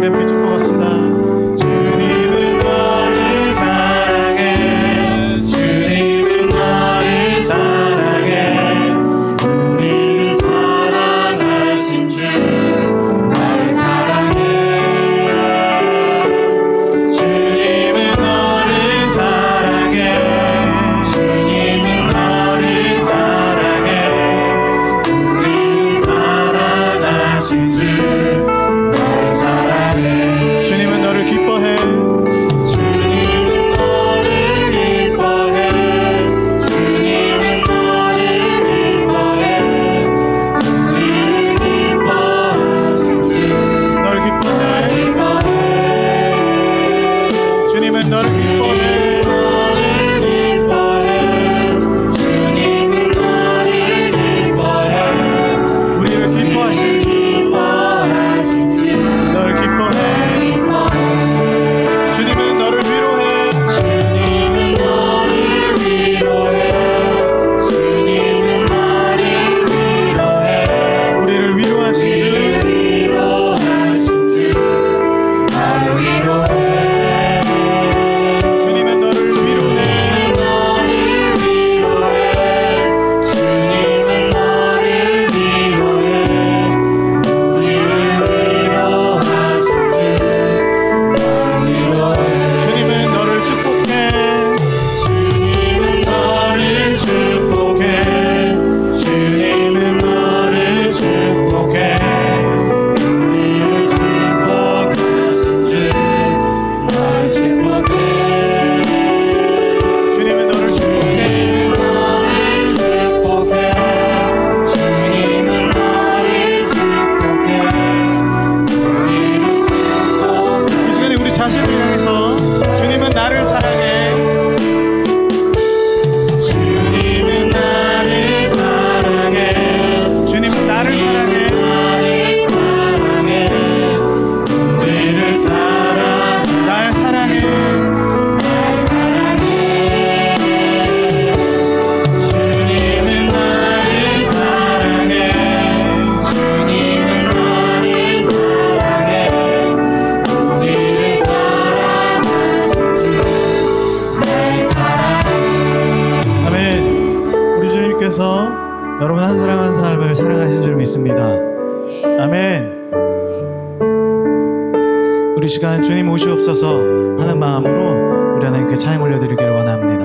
내 비추고 여러분 한 사람 한 사람을 사랑하신 줄 믿습니다. 아멘. 우리 시간 주님 오시옵소서 하는 마음으로 우리 하나님께 찬양 올려드리기를 원합니다.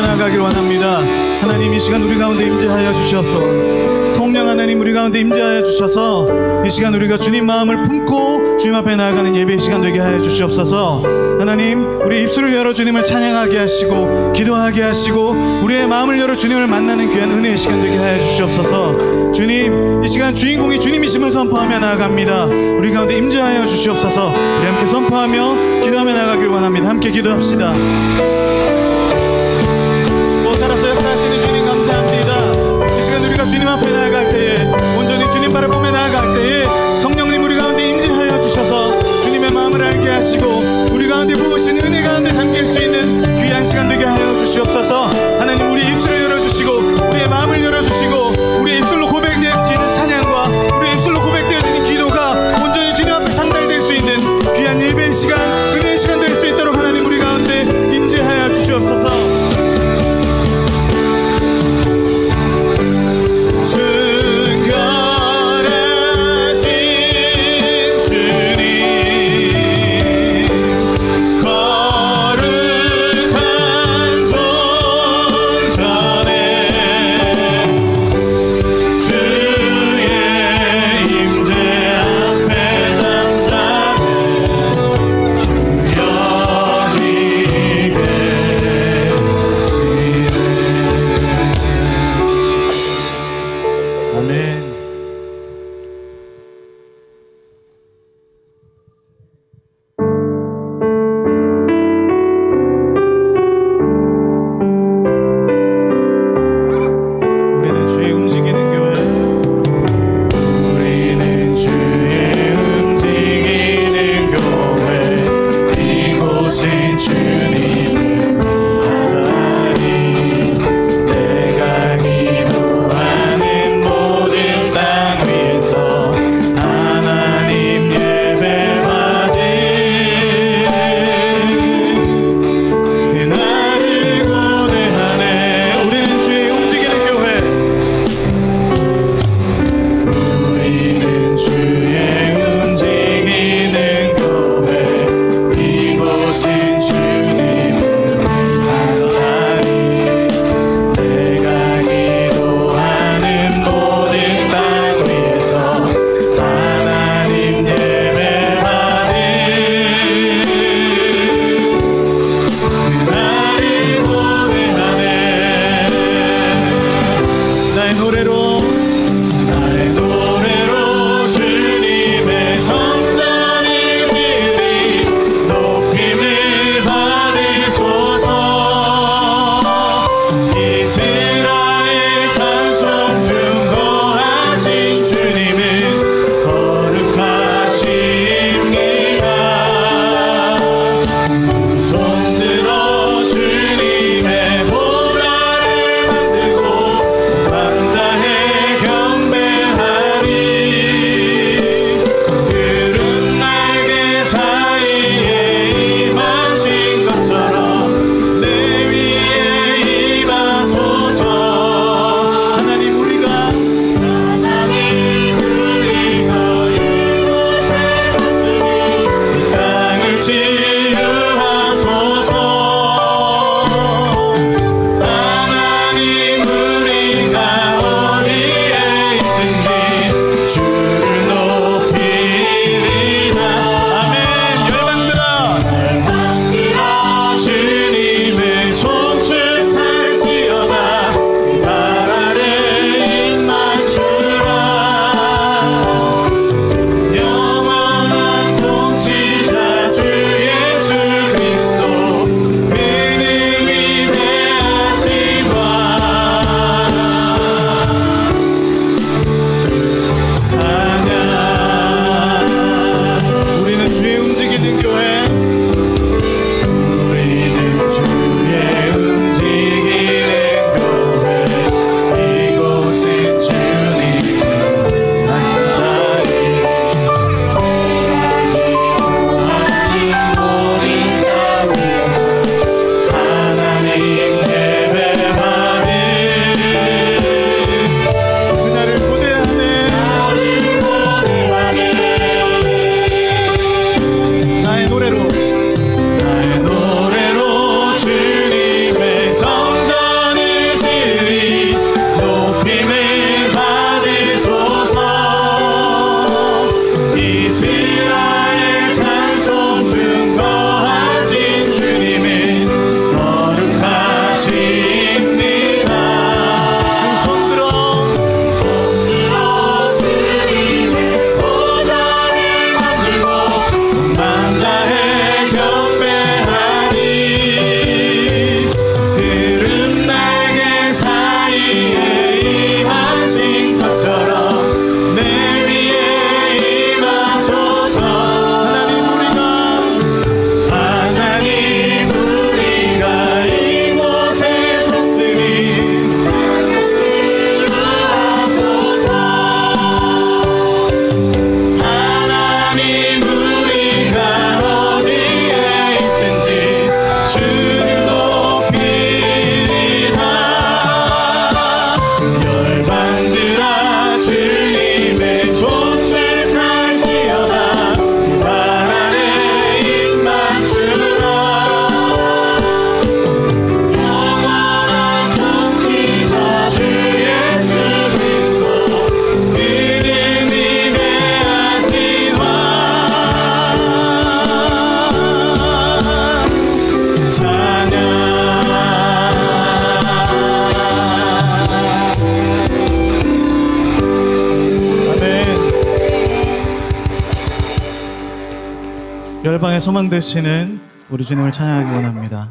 향해 나가길 원합니다. 하나님 이 시간 우리 가운데 임재하여 주시옵소서. 성령 하나님 우리 가운데 임재하여 주셔서 이 시간 우리가 주님 마음을 품고 주님 앞에 나아가는 예배 시간 되게 하여 주시옵소서. 하나님 우리 입술을 열어 주님을 찬양하게 하시고 기도하게 하시고 우리의 마음을 열어 주님을 만나는 귀한 은혜의 시간 되게 하여 주시옵소서. 주님 이 시간 주인공이 주님이심을 선포하며 나아갑니다. 우리 가운데 임재하여 주시옵소서. 우리 함께 선포하며 기도하며 나가길 원합니다. 함께 기도합시다. 마음을 알게 하시고 우리 가운데 부으신 은혜 가운데 잠길 수 있는 귀한 시간 되게 하여 주시옵소서. 하나님 우리 입술을 열어주시고 소망 되시는 우리 주님을 찬양하기 원합니다.